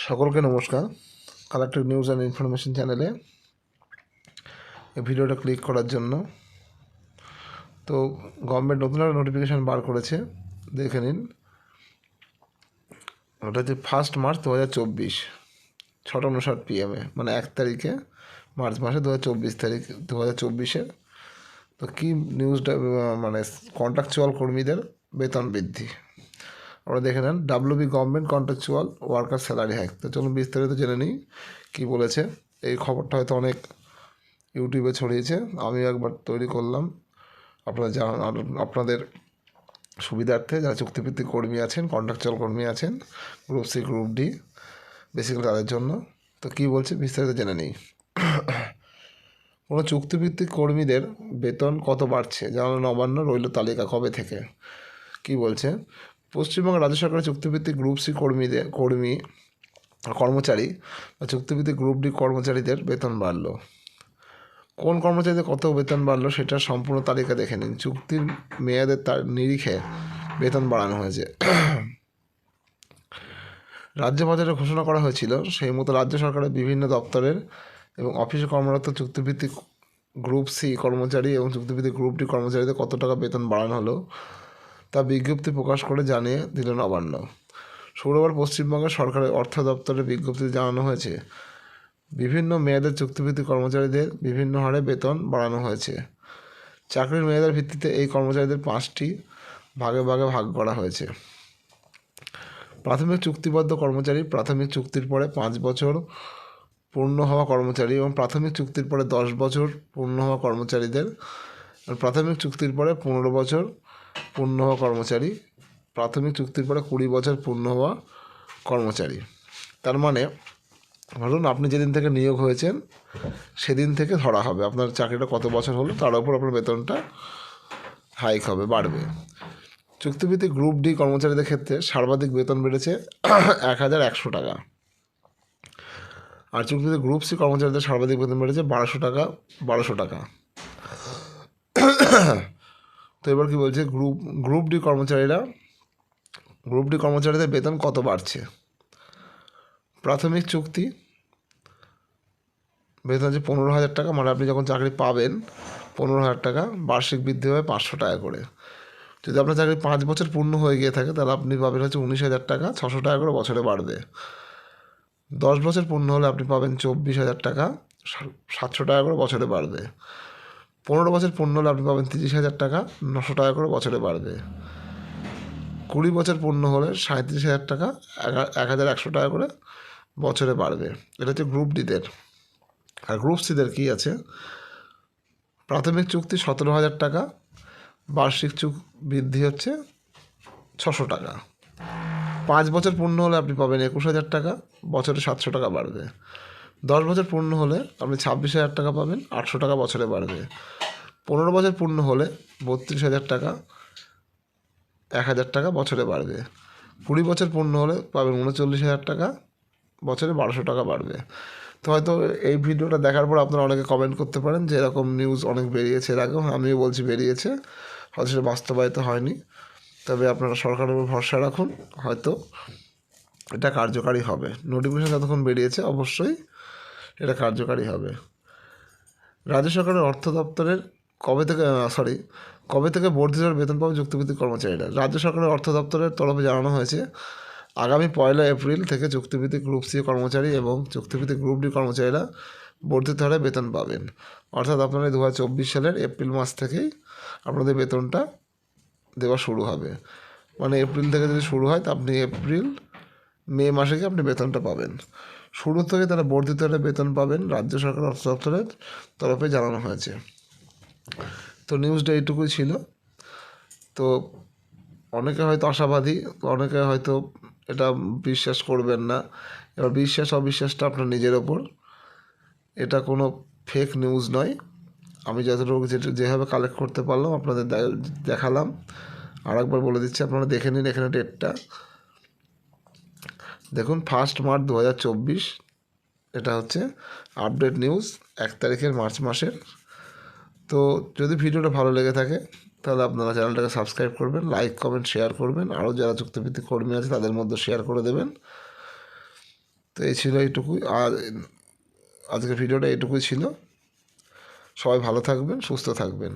সকলকে নমস্কার। Collective news and information চ্যানেলে এই ভিডিওটা ক্লিক করার জন্য। তো গভর্নমেন্ট নতুন একটা নোটিফিকেশান বার করেছে, দেখে নিন। ওটা হচ্ছে ফার্স্ট মার্চ দু হাজার চব্বিশ, ছটা উনষাট পিএমে মানে এক তারিখে মার্চ মাসে দু হাজার চব্বিশ তারিখ দু হাজার চব্বিশে। তো কী নিউজটা মানে কন্ট্রাকচুয়াল কর্মীদের বেতন বৃদ্ধি? আমরা দেখে নেন WB government contractual worker salary hike তো চলুন বিস্তারিত জেনে নিই কী বলেছে। এই খবরটা হয়তো অনেক ইউটিউবে ছড়িয়েছে। আমিও একবার তৈরি করলাম। আপনারা আর আপনাদের সুবিধার্থে যারা চুক্তিভিত্তিক কর্মী আছেন কন্ট্রাকচুয়াল কর্মী আছেন group C group D basically তাদের জন্য। তো কী বলছে বিস্তারিত জেনে নিই। কোনো চুক্তিভিত্তিক কর্মীদের বেতন কত বাড়ছে? জানানো নবান্ন, রইল তালিকা কবে থেকে? কি বলছে? পশ্চিমবঙ্গ রাজ্য সরকারের চুক্তিভিত্তিক গ্রুপ সি কর্মীদের কর্মী কর্মচারী বা চুক্তিভিত্তিক গ্রুপ ডি কর্মচারীদের বেতন বাড়লো। কোন কর্মচারীদের কত বেতন বাড়লো সেটার সম্পূর্ণ তালিকা দেখে নিন। চুক্তির মেয়াদের তার নিরিখে বেতন বাড়ানো হয়েছে। রাজ্য বাজারে ঘোষণা করা হয়েছিল, সেই মতো রাজ্য সরকারের বিভিন্ন দপ্তরের এবং অফিসে কর্মরত চুক্তিভিত্তিক গ্রুপ সি কর্মচারী এবং চুক্তিভিত্তিক গ্রুপ ডি কর্মচারীদের কত টাকা বেতন বাড়ানো হলো তা বিজ্ঞপ্তি প্রকাশ করে জানিয়ে দিল নবান্ন শুক্রবার পশ্চিমবঙ্গের সরকারের অর্থ দপ্তরের বিজ্ঞপ্তিতে জানানো হয়েছে। বিভিন্ন মেয়াদের চুক্তিভিত্তিক কর্মচারীদের বিভিন্ন হারে বেতন বাড়ানো হয়েছে। চাকরির মেয়াদের ভিত্তিতে এই কর্মচারীদের পাঁচটি ভাগে ভাগে ভাগ করা হয়েছে। প্রাথমিক চুক্তিবদ্ধ কর্মচারী প্রাথমিক চুক্তির পরে পাঁচ বছর পূর্ণ হওয়া কর্মচারী এবং প্রাথমিক চুক্তির পরে দশ বছর পূর্ণ হওয়া কর্মচারীদের, প্রাথমিক চুক্তির পরে পনেরো বছর পূর্ণ হওয়া কর্মচারী। প্রাথমিক চুক্তির পরে কুড়ি বছর পূর্ণ হওয়া কর্মচারী। তার মানে ধরুন আপনি যেদিন থেকে নিয়োগ হয়েছেন, সেদিন থেকে ধরা হবে। আপনার চাকরিটা কত বছর হলো, তার উপর আপনার বেতনটা হাইক হবে, বাড়বে। চুক্তিভিত্তিক গ্রুপ ডি কর্মচারীদের ক্ষেত্রে সর্বাধিক বেতন বেড়েছে এক হাজার একশো টাকা। আর চুক্তিভিত্তিক গ্রুপ সি কর্মচারীদের সর্বাধিক বেতন বেড়েছে বারোশো টাকা বারোশো টাকা। তো এবার কি বলছে? গ্রুপ গ্রুপ ডি কর্মচারীরা গ্রুপ ডি কর্মচারীদের বেতন কত বাড়ছে? প্রাথমিক চুক্তি, বেতন হচ্ছে পনেরো হাজার টাকা মানে আপনি যখন চাকরি পাবেন, পনেরো হাজার টাকা, বার্ষিক বৃদ্ধি হবে পাঁচশো টাকা করে। যদি আপনার চাকরি পাঁচ বছর পূর্ণ হয়ে গিয়ে থাকে, তাহলে আপনি পাবেন হচ্ছে উনিশ হাজার টাকা, ছশো টাকা করে বছরে বাড়বে। দশ বছর পূর্ণ হলে আপনি পাবেন চব্বিশ হাজার টাকা সাতশো টাকা করে বছরে বাড়বে। পনেরো বছর পূর্ণ হলে আপনি পাবেন তিরিশ হাজার টাকা, নশো টাকা করে বছরে বাড়বে। কুড়ি বছর পূর্ণ হলে সাঁত্রিশ হাজার টাকা, এক হাজার একশো টাকা করে বছরে বাড়বে। এটা হচ্ছে গ্রুপ ডিদের আর গ্রুপ সিদের কী আছে? প্রাথমিক চুক্তি সতেরো হাজার টাকা, বার্ষিক চুক বৃদ্ধি হচ্ছে ছশো টাকা। পাঁচ বছর পূর্ণ হলে আপনি পাবেন একুশ হাজার টাকা, বছরে সাতশো টাকা বাড়বে। দশ বছর পূর্ণ হলে আপনি ছাব্বিশ হাজার টাকা পাবেন, আটশো টাকা বছরে বাড়বে। পনেরো বছর পূর্ণ হলে বত্রিশ হাজার টাকা, এক হাজার টাকা বছরে বাড়বে। কুড়ি বছর পূর্ণ হলে পাবেন উনচল্লিশ হাজার টাকা, বছরে বারোশো টাকা বাড়বে। তো হয়তো এই ভিডিওটা দেখার পর আপনারা অনেকে কমেন্ট করতে পারেন যে এরকম নিউজ অনেক বেরিয়েছে। এর আগেও আমিও বলছি বেরিয়েছে। হয়তো সেটা বাস্তবায়িত হয়নি। তবে আপনারা সরকারের উপর ভরসা রাখুন। হয়তো এটা কার্যকারী হবে। নোটিফিকেশন যতক্ষণ বেরিয়েছে, অবশ্যই এটা কার্যকারী হবে। রাজ্য সরকারের অর্থ দপ্তরের কবে থেকে সরি কবে থেকে বর্ধিত বেতন পাবে চুক্তিভিত্তিক কর্মচারীরা? রাজ্য সরকারের অর্থ দপ্তরের তরফে জানানো হয়েছে, আগামী পয়লা এপ্রিল থেকে চুক্তিভিত্তিক গ্রুপ সি কর্মচারী এবং চুক্তিভিত্তিক গ্রুপ ডি কর্মচারীরা বর্ধিত হারে বেতন পাবেন। অর্থাৎ আপনারা দু হাজার চব্বিশ সালের এপ্রিল মাস থেকেই আপনাদের বেতনটা দেওয়া শুরু হবে। মানে এপ্রিল থেকে যদি শুরু হয়, তা আপনি এপ্রিল মে মাসে গিয়ে আপনি বেতনটা পাবেন। শুরু থেকে তারা বর্ধিত হারে বেতন পাবেন রাজ্য সরকার অর্থ দপ্তরের তরফে জানানো হয়েছে। তো নিউজটা এইটুকুই ছিল। তো অনেকে হয়তো আশাবাদী, অনেকে হয়তো এটা বিশ্বাস করবেন না। এবার বিশ্বাস, অবিশ্বাসটা আপনার নিজের ওপর। এটা কোনো ফেক নিউজ নয়। আমি যতটুকু যেটা যেভাবে কালেক্ট করতে পারলাম, আপনাদের দেখালাম। আর একবার বলে দিচ্ছি, আপনারা দেখে নিন এখানে ডেটটা দেখুন ফার্স্ট মার্চ দু হাজার চব্বিশ, এটা হচ্ছে আপডেট নিউজ এক তারিখের মার্চ মাসের। তো যদি ভিডিওটা ভালো লেগে থাকে, তাহলে আপনারা চ্যানেলটাকে সাবস্ক্রাইব করবেন লাইক কমেন্ট শেয়ার করবেন। আরও যারা চুক্তিভিত্তিক কর্মী আছে, তাদের মধ্যে শেয়ার করে দেবেন। তো এই ছিল এইটুকুই। আর আজকের ভিডিওটা এইটুকুই ছিল। সবাই ভালো থাকবেন, সুস্থ থাকবেন।